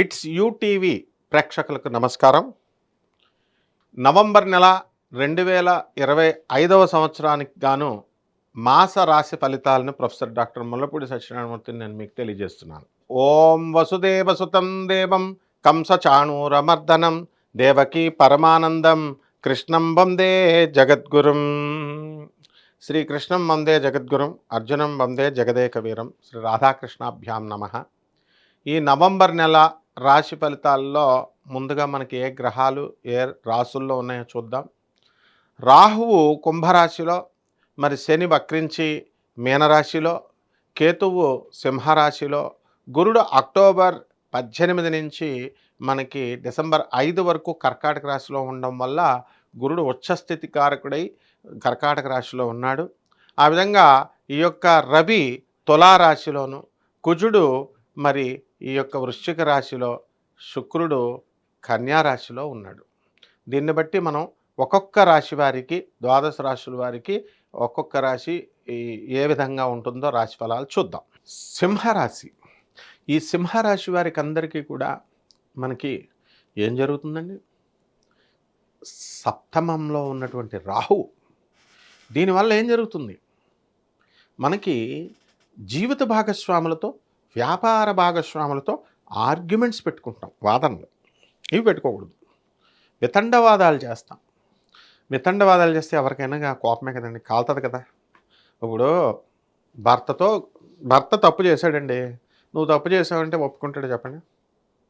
It's UTV ప్రేక్షకులకు నమస్కారం. November నెల రెండు వేల ఇరవై ఐదవ సంవత్సరానికి గాను మాస రాశి ఫలితాలను ప్రొఫెసర్ డాక్టర్ ముల్లపూడి సత్యనారాయణమూర్తిని నేను మీకు తెలియజేస్తున్నాను. ఓం వసుదేవ సుతం దేవం కంస చాణూరమర్దనం దేవకీ పరమానందం కృష్ణం వందే జగద్గురుం. శ్రీకృష్ణం వందే జగద్గురుం అర్జునం వందే జగదేక వీరం శ్రీ రాధాకృష్ణాభ్యాం నమ. ఈ నవంబర్ నెల రాశి ఫలితాల్లో ముందుగా మనకి ఏ గ్రహాలు ఏ రాసుల్లో ఉన్నాయో చూద్దాం. రాహువు కుంభరాశిలో మరి శని వక్రించి మీనరాశిలో కేతువు సింహరాశిలో గురుడు అక్టోబర్ పద్దెనిమిది నుంచి మనకి డిసెంబర్ ఐదు వరకు కర్కాటక రాశిలో ఉండడం వల్ల గురుడు ఉచ్చస్థితి కారకుడై కర్కాటక రాశిలో ఉన్నాడు. ఆ విధంగా ఈ యొక్క రవి తులారాశిలోను కుజుడు మరి ఈ యొక్క వృశ్చిక రాశిలో శుక్రుడు కన్యా రాశిలో ఉన్నాడు. దీన్ని బట్టి మనం ఒక్కొక్క రాశి వారికి ద్వాదశ రాశుల వారికి ఒక్కొక్క రాశి ఏ విధంగా ఉంటుందో రాశి ఫలాలు చూద్దాం. సింహరాశి. ఈ సింహరాశి వారికి అందరికీ కూడా మనకి ఏం జరుగుతుందండి? సప్తమంలో ఉన్నటువంటి రాహు. దీనివల్ల ఏం జరుగుతుంది? మనకి జీవిత భాగస్వాములతో వ్యాపార భాగస్వాములతో ఆర్గ్యుమెంట్స్ పెట్టుకుంటాం వాదనలు. ఇవి పెట్టుకోకూడదు. వితండవాదాలు చేస్తాం. వితండవాదాలు చేస్తే ఎవరికైనా కోపమే కదండి కాలుతుంది కదా. ఇప్పుడు భర్తతో భర్త తప్పు చేశాడండి. నువ్వు తప్పు చేసావంటే ఒప్పుకుంటాడు చెప్పండి.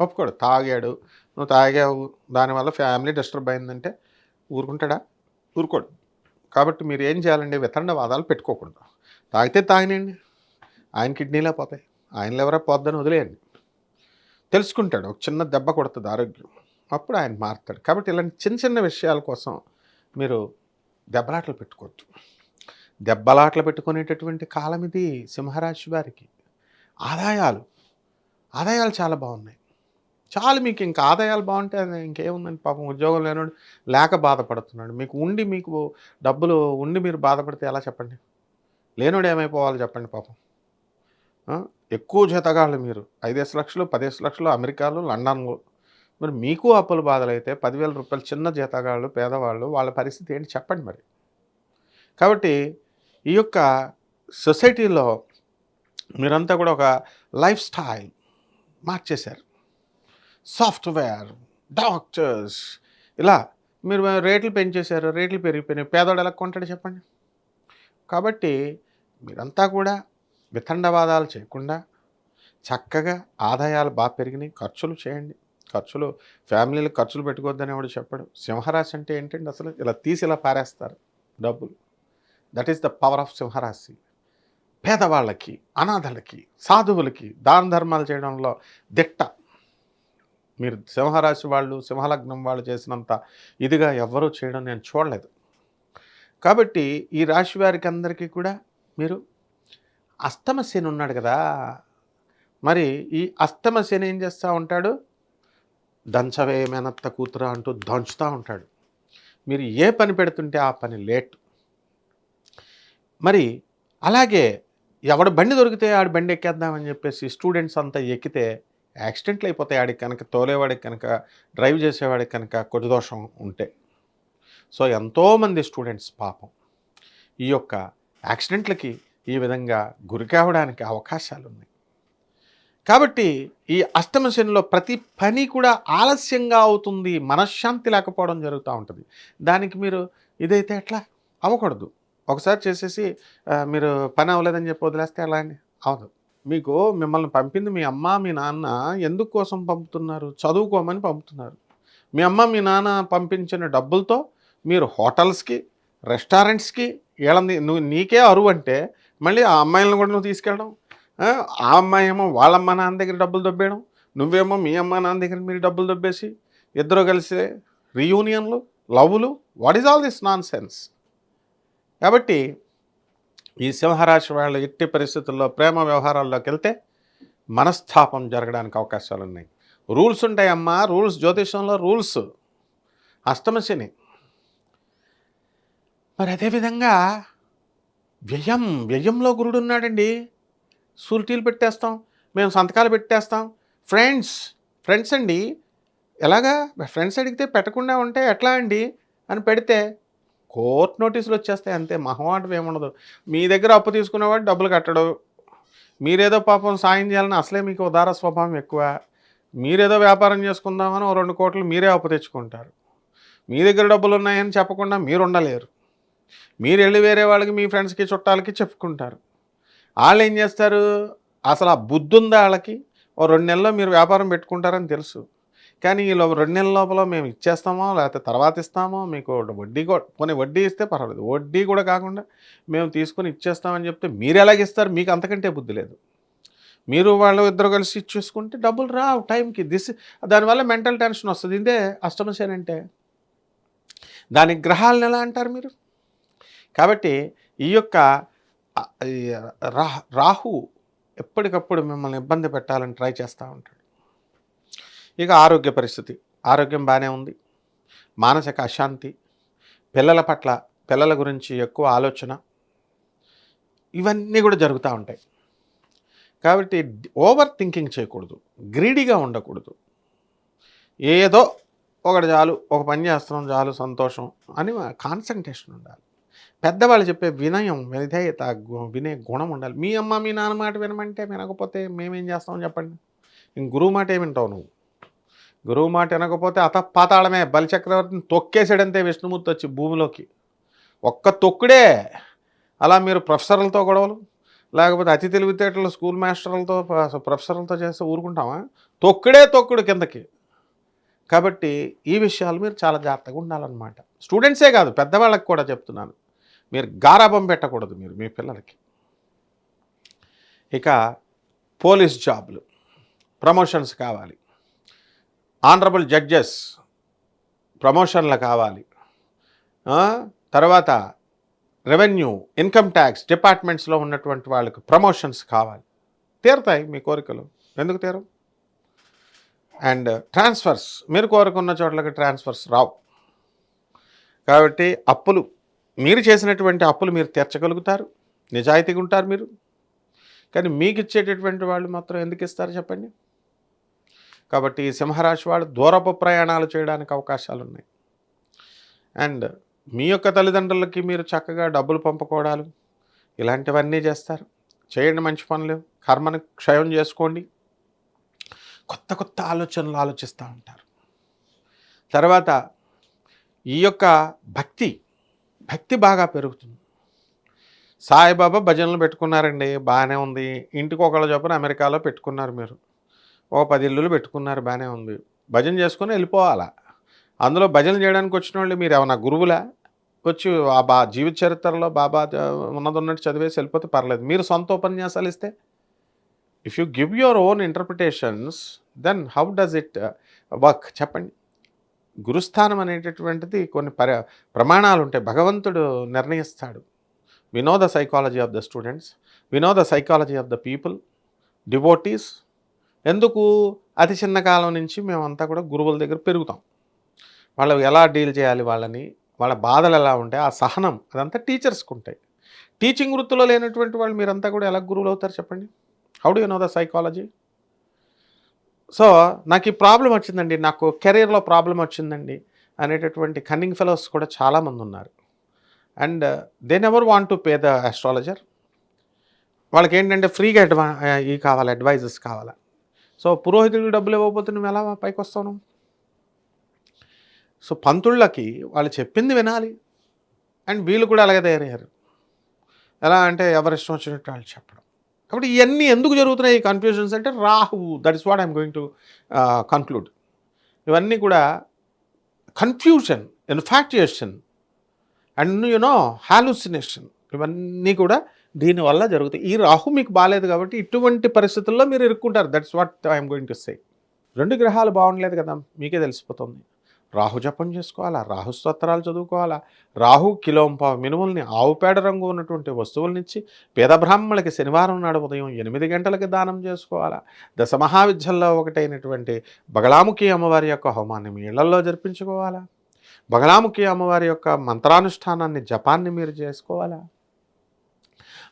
ఒప్పుకోడు. తాగాడు. నువ్వు తాగావు. దానివల్ల ఫ్యామిలీ డిస్టర్బ్ అయిందంటే ఊరుకుంటాడా? ఊరుకోడు. కాబట్టి మీరు ఏం చేయాలండి? వితండవాదాలు పెట్టుకోకూడదు. తాగితే తాగినండి ఆయన కిడ్నీలో పోతాయి. ఆయన ఎవరో పోద్దని వదిలేయండి. తెలుసుకుంటాడు ఒక చిన్న దెబ్బ కొడుతుంది ఆరోగ్యం. అప్పుడు ఆయన మారుతాడు. కాబట్టి ఇలాంటి చిన్న చిన్న విషయాల కోసం మీరు దెబ్బలాటలు పెట్టుకోవద్దు. దెబ్బలాటలు పెట్టుకునేటటువంటి కాలం ఇది సింహరాశి వారికి. ఆదాయాలు. ఆదాయాలు చాలా బాగున్నాయి. చాలు మీకు ఇంకా ఆదాయాలు బాగుంటే అది ఇంకేముందండి పాపం ఉద్యోగం లేనోడు లేక బాధపడుతున్నాడు. మీకు ఉండి మీకు డబ్బులు ఉండి మీరు బాధపడితే ఎలా చెప్పండి? లేనోడు ఏమైపోవాలి చెప్పండి పాపం. ఎక్కువ జీతగాళ్ళు మీరు. ఐదేసి లక్షలు పదేసి లక్షలు అమెరికాలో లండన్లో. మరి మీకు అప్పుల బాధలు అయితే పదివేల రూపాయలు చిన్న జీతగాళ్ళు పేదవాళ్ళు వాళ్ళ పరిస్థితి ఏంటి చెప్పండి మరి. కాబట్టి ఈ యొక్క సొసైటీలో మీరంతా కూడా ఒక లైఫ్ స్టైల్ మార్చేశారు. సాఫ్ట్వేర్ డాక్టర్స్ ఇలా మీరు రేట్లు పెంచేశారు రేట్లు పెరిగిపోయినాయి. పేదవాడు ఎలా కొంటాడు చెప్పండి. కాబట్టి మీరంతా కూడా వితండవాదాలు చేయకుండా చక్కగా ఆదాయాలు బాగా పెరిగినాయి. ఖర్చులు చేయండి. ఖర్చులు ఫ్యామిలీలు ఖర్చులు పెట్టుకోవద్దని ఎవడు చెప్పడు. సింహరాశి అంటే ఏంటండి అసలు? ఇలా తీసి ఇలా పారేస్తారు డబ్బులు. That is the power of సింహరాశి. పేదవాళ్ళకి అనాథలకి సాధువులకి దాన ధర్మాలు చేయడంలో దిట్ట. మీరు సింహరాశి వాళ్ళు సింహలగ్నం వాళ్ళు చేసినంత ఇదిగా ఎవ్వరూ చేయడం నేను చూడలేదు. కాబట్టి ఈ రాశి వారికి అందరికీ కూడా మీరు అస్తమ శని ఉన్నాడు కదా. మరి ఈ అస్తమ శని ఏం చేస్తూ ఉంటాడు? దంచవే మేనత్త కూతురు అంటూ దంచుతూ ఉంటాడు. మీరు ఏ పని పెడుతుంటే ఆ పని లేట్. మరి అలాగే ఎవడు బండి దొరికితే ఆడు బండి ఎక్కేద్దామని చెప్పేసి స్టూడెంట్స్ అంతా ఎక్కితే యాక్సిడెంట్లు అయిపోతాయి. ఆడికి కనుక తోలేవాడికి కనుక డ్రైవ్ చేసేవాడికి కనుక కొద్ది దోషం ఉంటే. సో ఎంతోమంది స్టూడెంట్స్ పాపం. ఈ యొక్క యాక్సిడెంట్లకి ఈ విధంగా గురికావడానికి అవకాశాలు ఉన్నాయి కాబట్టి ఈ అష్టమ శనిలో ప్రతి పని కూడా ఆలస్యంగా అవుతుంది మనశ్శాంతి లేకపోవడం జరుగుతూ ఉంటుంది. దానికి మీరు ఇదైతే ఎట్లా? అవ్వకూడదు. ఒకసారి చేసేసి మీరు పని అవ్వలేదని చెప్పి వదిలేస్తే ఎలా అండి? అవదు మీకు మిమ్మల్ని పంపింది మీ అమ్మ మీ నాన్న ఎందుకు కోసం పంపుతున్నారు? చదువుకోమని పంపుతున్నారు. మీ అమ్మ మీ నాన్న పంపించిన డబ్బులతో మీరు హోటల్స్కి రెస్టారెంట్స్కి వీళ్ళని నువ్వు నీకే అరువు అంటే మళ్ళీ ఆ అమ్మాయిలను కూడా నువ్వు తీసుకెళ్ళడం? ఆ? అమ్మాయి ఏమో వాళ్ళ అమ్మ నాన్న దగ్గర డబ్బులు దొబ్బేయడం? నువ్వేమో మీ అమ్మ నాన్న దగ్గర మీరు డబ్బులు దొబ్బేసి ఇద్దరు కలిసి రీయూనియన్లు లవ్లు what is all this nonsense కాబట్టి ఈ సింహరాశి వాళ్ళు ఎట్టి పరిస్థితుల్లో ప్రేమ వ్యవహారాల్లోకి వెళ్తే మనస్తాపం జరగడానికి అవకాశాలు ఉన్నాయి. రూల్స్ ఉంటాయమ్మా రూల్స్ జ్యోతిషంలో రూల్స్. అష్టమశని మరి అదేవిధంగా వ్యయం వ్యయంలో గురుడు ఉన్నాడండి సూరిటీలు పెట్టేస్తాం మేము సంతకాలు పెట్టేస్తాం. ఫ్రెండ్స్ ఫ్రెండ్స్ అండి. ఎలాగా? ఫ్రెండ్స్ అడిగితే పెట్టకుండా ఉంటే ఎట్లా అండి? అని పెడితే కోర్టు నోటీసులు వచ్చేస్తాయి అంతే మహమాటం ఏముండదు. మీ దగ్గర అప్పు తీసుకునేవాడు డబ్బులు కట్టడు. మీరేదో పాపం సాయం చేయాలని అసలే మీకు ఉదార స్వభావం ఎక్కువ. మీరేదో వ్యాపారం చేసుకుందామని ఓ రెండు కోట్లు మీరే అప్పు తెచ్చుకుంటారు. మీ దగ్గర డబ్బులు ఉన్నాయని చెప్పకుండా మీరు ఉండలేరు. మీరు వెళ్ళి వేరే వాళ్ళకి మీ ఫ్రెండ్స్కి చుట్టాలకి చెప్పుకుంటారు. వాళ్ళు ఏం చేస్తారు? అసలు ఆ బుద్ధి ఉందా వాళ్ళకి ఓ రెండు నెలల్లో మీరు వ్యాపారం పెట్టుకుంటారని తెలుసు. కానీ ఈ రెండు నెలల లోపల మేము ఇచ్చేస్తామో? లేకపోతే తర్వాత ఇస్తామో? మీకు వడ్డీ కూడా పోనీ వడ్డీ ఇస్తే పర్వాలేదు. వడ్డీ కూడా కాకుండా మేము తీసుకొని ఇచ్చేస్తామని చెప్తే మీరు ఎలాగిస్తారు? మీకు అంతకంటే బుద్ధి లేదు. మీరు వాళ్ళు ఇద్దరు కలిసి ఇచ్చేసుకుంటే డబ్బులు రావు టైంకి. దిస్ దానివల్ల మెంటల్ టెన్షన్ వస్తుంది. ఇదే అష్టమశని అంటే. దానికి గ్రహాలను ఎలా అంటారు మీరు? కాబట్టి ఈ యొక్క రాహు ఎప్పటికప్పుడు మిమ్మల్ని ఇబ్బంది పెట్టాలని ట్రై చేస్తూ ఉంటాడు. ఇక ఆరోగ్య పరిస్థితి. ఆరోగ్యం బాగానే ఉంది. మానసిక అశాంతి పిల్లల పట్ల పిల్లల గురించి ఎక్కువ ఆలోచన ఇవన్నీ కూడా జరుగుతూ ఉంటాయి. కాబట్టి ఓవర్ థింకింగ్ చేయకూడదు. గ్రీడీగా ఉండకూడదు. ఏదో ఒకటి చాలు ఒక పని చేస్తున్నాం చాలు సంతోషం అని కాన్సన్ట్రేషన్ ఉండాలి. పెద్దవాళ్ళు చెప్పే వినయం విధేయత గు- వినే గుణం ఉండాలి. మీ అమ్మ మీ నాన్న మాట వినమంటే వినకపోతే మేమేం చేస్తామని చెప్పండి? ఇంక గురువు మాట ఏమింటావు నువ్వు? గురువు మాట వినకపోతే అత పాతాళమే బలిచక్రవర్తిని తొక్కేసాడంతే విష్ణుమూర్తి వచ్చి భూమిలోకి. ఒక్క తొక్కుడే. అలా మీరు ప్రొఫెసర్లతో గొడవలు లేకపోతే అతి తెలివితేటలు స్కూల్ మాస్టర్లతో ప్రొఫెసర్లతో చేస్తే ఊరుకుంటామా? తొక్కుడే తొక్కుడు కిందకి. కాబట్టి ఈ విషయాలు మీరు చాలా జాగ్రత్తగా ఉండాలన్నమాట. స్టూడెంట్సే కాదు పెద్దవాళ్ళకి కూడా చెప్తున్నాను. మీరు గారాబం పెట్టకూడదు మీరు మీ పిల్లలకి. ఇక పోలీస్ జాబ్లు ప్రమోషన్స్ కావాలి. ఆనరబుల్ జడ్జెస్ ప్రమోషన్లు కావాలి. తర్వాత రెవెన్యూ ఇన్కమ్ ట్యాక్స్ డిపార్ట్మెంట్స్లో ఉన్నటువంటి వాళ్ళకి ప్రమోషన్స్ కావాలి. తీరుతాయి మీ కోరికలు. ఎందుకు తీరు అండ్ ట్రాన్స్ఫర్స్ మీరు కోరుకున్న చోట్లకి ట్రాన్స్ఫర్స్ రావు. కాబట్టి అప్పులు మీరు చేసినటువంటి అప్పులు మీరు తీర్చగలుగుతారు. నిజాయితీగా ఉంటారు మీరు. కానీ మీకు ఇచ్చేటటువంటి వాళ్ళు మాత్రం ఎందుకు ఇస్తారు చెప్పండి? కాబట్టి సింహరాశి వాళ్ళు దూరపు ప్రయాణాలు చేయడానికి అవకాశాలు ఉన్నాయి అండ్ మీ యొక్క తల్లిదండ్రులకి మీరు చక్కగా డబ్బులు పంపుకోవడాలు ఇలాంటివన్నీ చేస్తారు. చేయండి మంచి పనులు. కర్మను క్షయం చేసుకోండి. కొత్త కొత్త ఆలోచనలు ఆలోచిస్తూ ఉంటారు. తర్వాత ఈ యొక్క భక్తి భక్తి బాగా పెరుగుతుంది. సాయిబాబా భజనలు పెట్టుకున్నారండి బాగానే ఉంది. ఇంటికి ఒకళ్ళ చొప్పున అమెరికాలో పెట్టుకున్నారు మీరు. ఓ పది ఇల్లులు పెట్టుకున్నారు బాగానే ఉంది. భజన చేసుకుని వెళ్ళిపోవాలా? అందులో భజన చేయడానికి వచ్చిన వాళ్ళు మీరు ఏమన్నా గురువులా? వచ్చి ఆ బా జీవిత చరిత్రలో బాబా ఉన్నది ఉన్నట్టు చదివేసి వెళ్ళిపోతే పర్లేదు. మీరు సొంత ఉపన్యాసాలు ఇస్తే? If you give your own interpretations then how does it work చెప్పండి. గురుస్థానం అనేటటువంటిది కొన్ని పరి ప్రమాణాలు ఉంటాయి భగవంతుడు నిర్ణయిస్తాడు. We know the psychology of the students we know the psychology of the people devotees ఎందుకు అతి చిన్న కాలం నుంచి మేమంతా కూడా గురువుల దగ్గర పెరుగుతాం. వాళ్ళు ఎలా డీల్ చేయాలి వాళ్ళని వాళ్ళ బాధలు ఎలా ఉంటాయి ఆ సహనం అదంతా టీచర్స్కి ఉంటాయి టీచింగ్ వృత్తిలో లేనటువంటి వాళ్ళు మీరంతా కూడా ఎలా గురువులు అవుతారు చెప్పండి? How do you know the psychology so నాకు ఈ ప్రాబ్లం వచ్చిందండి. నాకు కెరీర్లో ప్రాబ్లం వచ్చిందండి అనేటటువంటి కన్నింగ్ ఫెలోస్ కూడా చాలామంది ఉన్నారు. And they never want to pay the astrologer వాళ్ళకి ఏంటంటే ఫ్రీగా అడ్వా ఈ కావాలి అడ్వైజెస్ కావాలి. సో పురోహితుడికి డబ్బులు ఇవ్వకపోతే నువ్వు ఎలా పైకి వస్తావు సో పంతుళ్ళకి వాళ్ళు చెప్పింది వినాలి. అండ్ వీళ్ళు కూడా అలాగే తయారయ్యారు. ఎలా అంటే ఎవరి ఇష్టం వచ్చినట్టు వాళ్ళు చెప్పడం. కాబట్టి ఇవన్నీ ఎందుకు జరుగుతున్నాయి? ఈ కన్ఫ్యూజన్స్ అంటే Rahu that is what I'm going to conclude ఇవన్నీ కూడా confusion infatuation and you know hallucination ఇవన్నీ కూడా దీనివల్ల జరుగుతాయి. ఈ రాహు మీకు బాగాలేదు కాబట్టి ఇటువంటి పరిస్థితుల్లో మీరు ఇరుక్కుంటారు. That's what I'm going to say రెండు గ్రహాలు బాగుండలేదు కదా? మీకే తెలిసిపోతుంది. రాహు జపం చేసుకోవాలా? రాహు స్తోత్రాలు చదువుకోవాలా? రాహు కిలోంప మినుముల్ని ఆవు పేడ రంగు ఉన్నటువంటి వస్తువులనిచ్చి పేద బ్రాహ్మణులకి శనివారం నాడు ఉదయం ఎనిమిది గంటలకి దానం చేసుకోవాలా? దశ మహావిద్యల్లో ఒకటైనటువంటి బగలాముఖి అమ్మవారి యొక్క హోమాన్ని మీ ఇళ్ళలో జరిపించుకోవాలా? బగలాముఖి అమ్మవారి యొక్క మంత్రానుష్ఠానాన్ని జపాన్ని మీరు చేసుకోవాలా?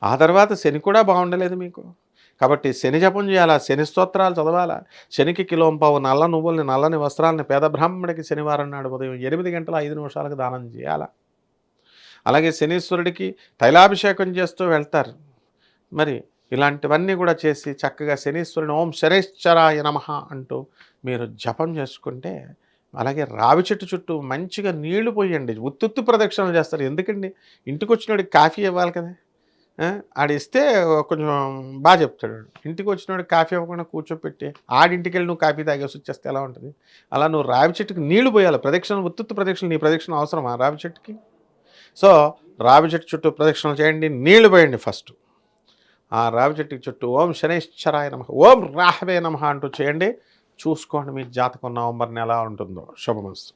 ఆ తర్వాత శని కూడా బాగుండలేదు మీకు? కాబట్టి శని జపం చేయాలా? శని స్తోత్రాలు చదవాలా? శనికి కిలోంపావు నల్ల నువ్వుల్ని నల్లని వస్త్రాలని పేద బ్రాహ్మణుడికి శనివారం నాడు ఉదయం ఎనిమిది గంటల ఐదు నిమిషాలకు దానం చేయాలా? అలాగే శనీశ్వరుడికి తైలాభిషేకం చేస్తూ వెళ్తారు. మరి ఇలాంటివన్నీ కూడా చేసి చక్కగా శనీశ్వరుని ఓం శనేశ్వరాయ నమ అంటూ మీరు జపం చేసుకుంటే అలాగే రావి చెట్టు చుట్టూ మంచిగా నీళ్ళు పోయండి. ఉత్తుత్తు ప్రదక్షిణలు చేస్తారు. ఎందుకండి? ఇంటికి వచ్చినోడికి కాఫీ ఇవ్వాలి కదా? ఆడిస్తే కొంచెం బాగా చెప్తాడు ఇంటికి వచ్చినవాడు కాఫీ ఇవ్వకుండా కూర్చోపెట్టి ఆడింటికి వెళ్ళి నువ్వు కాఫీ తాగేసి వచ్చేస్తే ఎలా ఉంటుంది? అలా నువ్వు రావి చెట్టుకి నీళ్ళు పోయాలి. ప్రదక్షిణ ఉత్తుత్తు ప్రదక్షిణ నీ ప్రదక్షిణ అవసరమా రావి చెట్టుకి? సో రావి చెట్టు చుట్టూ ప్రదక్షిణలు చేయండి నీళ్ళు పోయండి ఫస్ట్. ఆ రావి చెట్టుకి చుట్టూ ఓం శనేశ్వరాయ నమ ఓం రాహవే నమ అంటూ చేయండి. చూసుకోండి మీ జాతకం నవంబర్ నెల ఉంటుందో. శుభమస్తు.